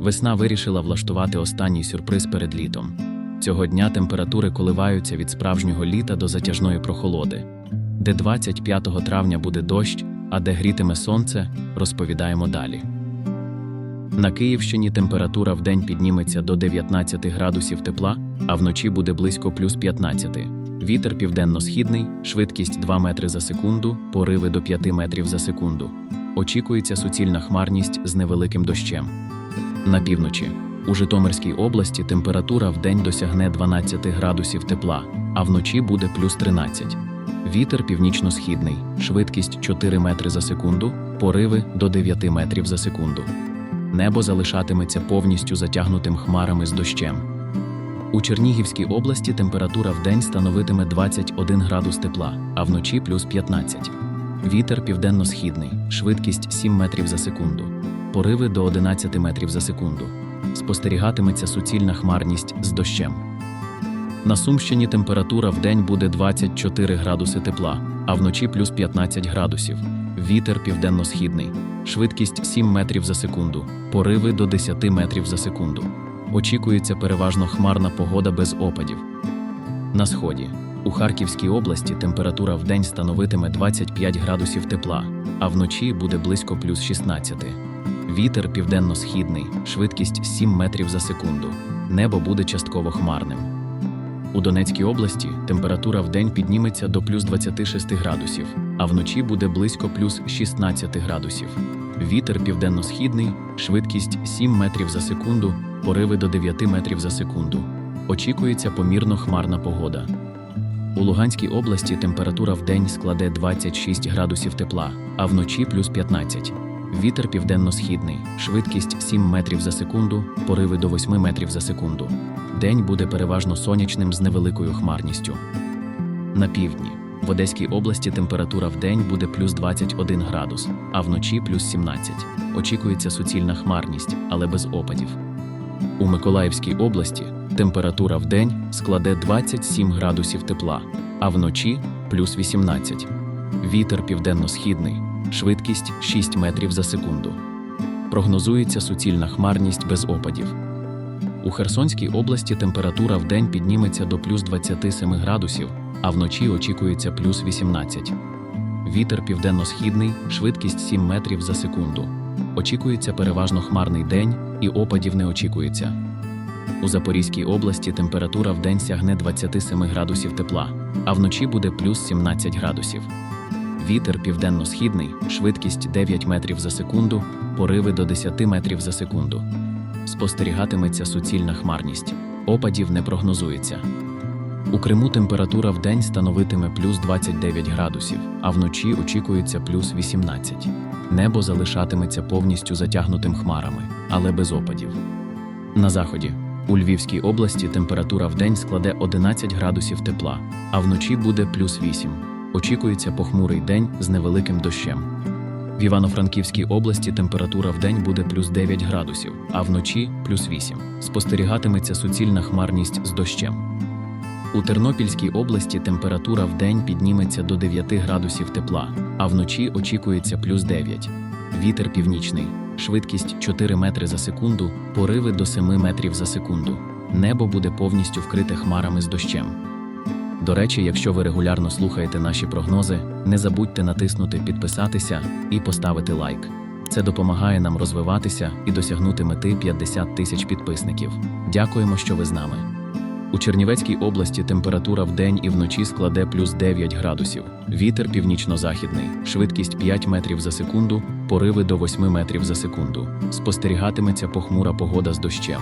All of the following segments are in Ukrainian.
Весна вирішила влаштувати останній сюрприз перед літом. Цього дня температури коливаються від справжнього літа до затяжної прохолоди. Де 25 травня буде дощ, а де грітиме сонце, розповідаємо далі. На Київщині температура вдень підніметься до 19 градусів тепла, а вночі буде близько плюс 15. Вітер південно-східний, швидкість 2 метри за секунду, пориви до 5 метрів за секунду. Очікується суцільна хмарність з невеликим дощем. На півночі. У Житомирській області температура вдень досягне 12 градусів тепла, а вночі буде плюс 13. Вітер північно-східний, швидкість 4 метри за секунду, пориви до 9 метрів за секунду. Небо залишатиметься повністю затягнутим хмарами з дощем. У Чернігівській області температура вдень становитиме 21 градус тепла, а вночі плюс 15. Вітер південно-східний, швидкість 7 метрів за секунду, пориви до 11 метрів за секунду. Спостерігатиметься суцільна хмарність з дощем. На Сумщині температура вдень буде 24 градуси тепла, а вночі плюс 15 градусів. Вітер південно-східний, швидкість 7 метрів за секунду, пориви до 10 метрів за секунду. Очікується переважно хмарна погода без опадів. На сході. У Харківській області температура вдень становитиме 25 градусів тепла, а вночі буде близько плюс 16. Вітер південно-східний, швидкість 7 метрів за секунду. Небо буде частково хмарним. У Донецькій області температура вдень підніметься до плюс 26 градусів, а вночі буде близько плюс 16 градусів. Вітер південно-східний, швидкість 7 метрів за секунду, пориви до 9 метрів за секунду. Очікується помірно хмарна погода. У Луганській області температура вдень складе 26 градусів тепла, а вночі плюс 15. Вітер південно-східний, швидкість 7 метрів за секунду, пориви до 8 метрів за секунду. День буде переважно сонячним з невеликою хмарністю. На півдні. В Одеській області температура вдень буде плюс 21 градус, а вночі плюс 17. Очікується суцільна хмарність, але без опадів. У Миколаївській області температура вдень складе 27 градусів тепла, а вночі плюс 18. Вітер південно-східний, швидкість 6 метрів за секунду. Прогнозується суцільна хмарність без опадів. У Херсонській області температура вдень підніметься до плюс 27 градусів, а вночі очікується плюс 18. Вітер південно-східний, швидкість 7 метрів за секунду. Очікується переважно хмарний день і опадів не очікується. У Запорізькій області температура вдень сягне 27 градусів тепла, а вночі буде плюс 17 градусів. Вітер південно-східний, швидкість 9 метрів за секунду, пориви до 10 метрів за секунду. Спостерігатиметься суцільна хмарність. Опадів не прогнозується. У Криму температура вдень становитиме плюс 29 градусів, а вночі очікується плюс 18. Небо залишатиметься повністю затягнутим хмарами, але без опадів. На заході. У Львівській області температура вдень складе 11 градусів тепла, а вночі буде плюс 8. Очікується похмурий день з невеликим дощем. В Івано-Франківській області температура вдень буде плюс 9 градусів, а вночі плюс 8. Спостерігатиметься суцільна хмарність з дощем. У Тернопільській області температура вдень підніметься до 9 градусів тепла, а вночі очікується плюс 9. Вітер північний, швидкість 4 метри за секунду, пориви до 7 метрів за секунду. Небо буде повністю вкрите хмарами з дощем. До речі, якщо ви регулярно слухаєте наші прогнози, не забудьте натиснути підписатися і поставити лайк. Це допомагає нам розвиватися і досягнути мети 50 тисяч підписників. Дякуємо, що ви з нами. У Чернівецькій області температура вдень і вночі складе плюс 9 градусів. Вітер північно-західний, швидкість 5 метрів за секунду, пориви до 8 метрів за секунду. Спостерігатиметься похмура погода з дощем.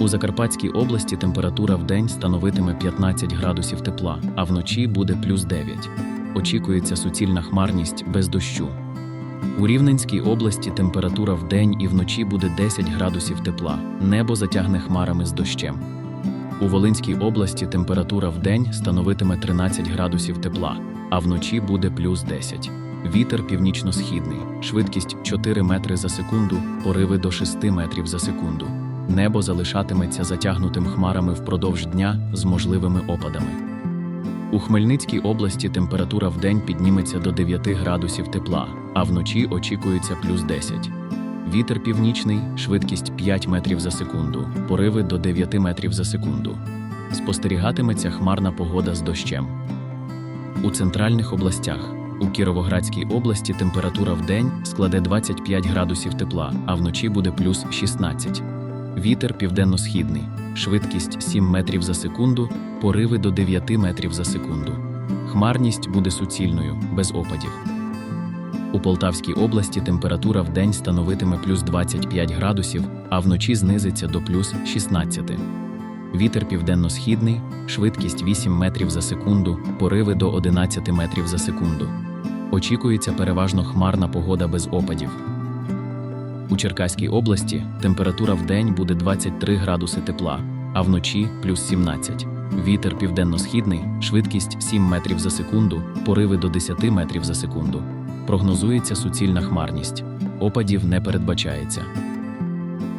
У Закарпатській області температура вдень становитиме 15 градусів тепла, а вночі буде плюс 9. Очікується суцільна хмарність без дощу. У Рівненській області температура вдень і вночі буде 10 градусів тепла, небо затягне хмарами з дощем. У Волинській області температура вдень становитиме 13 градусів тепла, а вночі буде плюс 10. Вітер північно-східний, швидкість 4 метри за секунду, пориви до 6 метрів за секунду. Небо залишатиметься затягнутим хмарами впродовж дня з можливими опадами. У Хмельницькій області температура вдень підніметься до 9 градусів тепла, а вночі очікується плюс 10. Вітер північний, швидкість 5 метрів за секунду, пориви до 9 метрів за секунду. Спостерігатиметься хмарна погода з дощем. У центральних областях. У Кіровоградській області температура в день складе 25 градусів тепла, а вночі буде плюс 16. Вітер південно-східний, швидкість 7 метрів за секунду, пориви до 9 метрів за секунду. Хмарність буде суцільною, без опадів. У Полтавській області температура в день становитиме плюс 25 градусів, а вночі знизиться до плюс 16. Вітер південно-східний, швидкість 8 метрів за секунду, пориви до 11 метрів за секунду. Очікується переважно хмарна погода без опадів. У Черкаській області температура в день буде 23 градуси тепла, а вночі плюс 17. Вітер південно-східний, швидкість 7 метрів за секунду, пориви до 10 метрів за секунду. Прогнозується суцільна хмарність. Опадів не передбачається.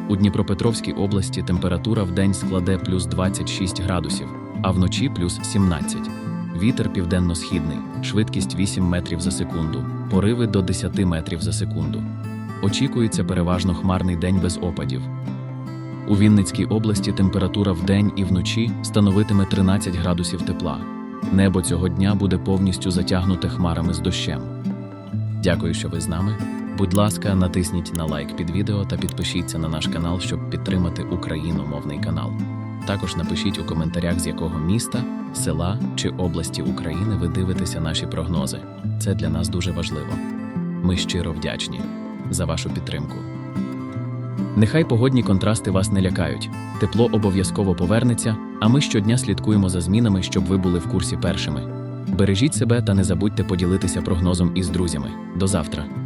У Дніпропетровській області температура в день складе плюс 26 градусів, а вночі плюс 17. Вітер південно-східний, швидкість 8 метрів за секунду, пориви до 10 метрів за секунду. Очікується переважно хмарний день без опадів. У Вінницькій області температура вдень і вночі становитиме 13 градусів тепла. Небо цього дня буде повністю затягнуте хмарами з дощем. Дякую, що ви з нами. Будь ласка, натисніть на лайк під відео та підпишіться на наш канал, щоб підтримати україномовний канал. Також напишіть у коментарях, з якого міста, села чи області України ви дивитеся наші прогнози. Це для нас дуже важливо. Ми щиро вдячні за вашу підтримку. Нехай погодні контрасти вас не лякають. Тепло обов'язково повернеться, а ми щодня слідкуємо за змінами, щоб ви були в курсі першими. Бережіть себе та не забудьте поділитися прогнозом із друзями. До завтра.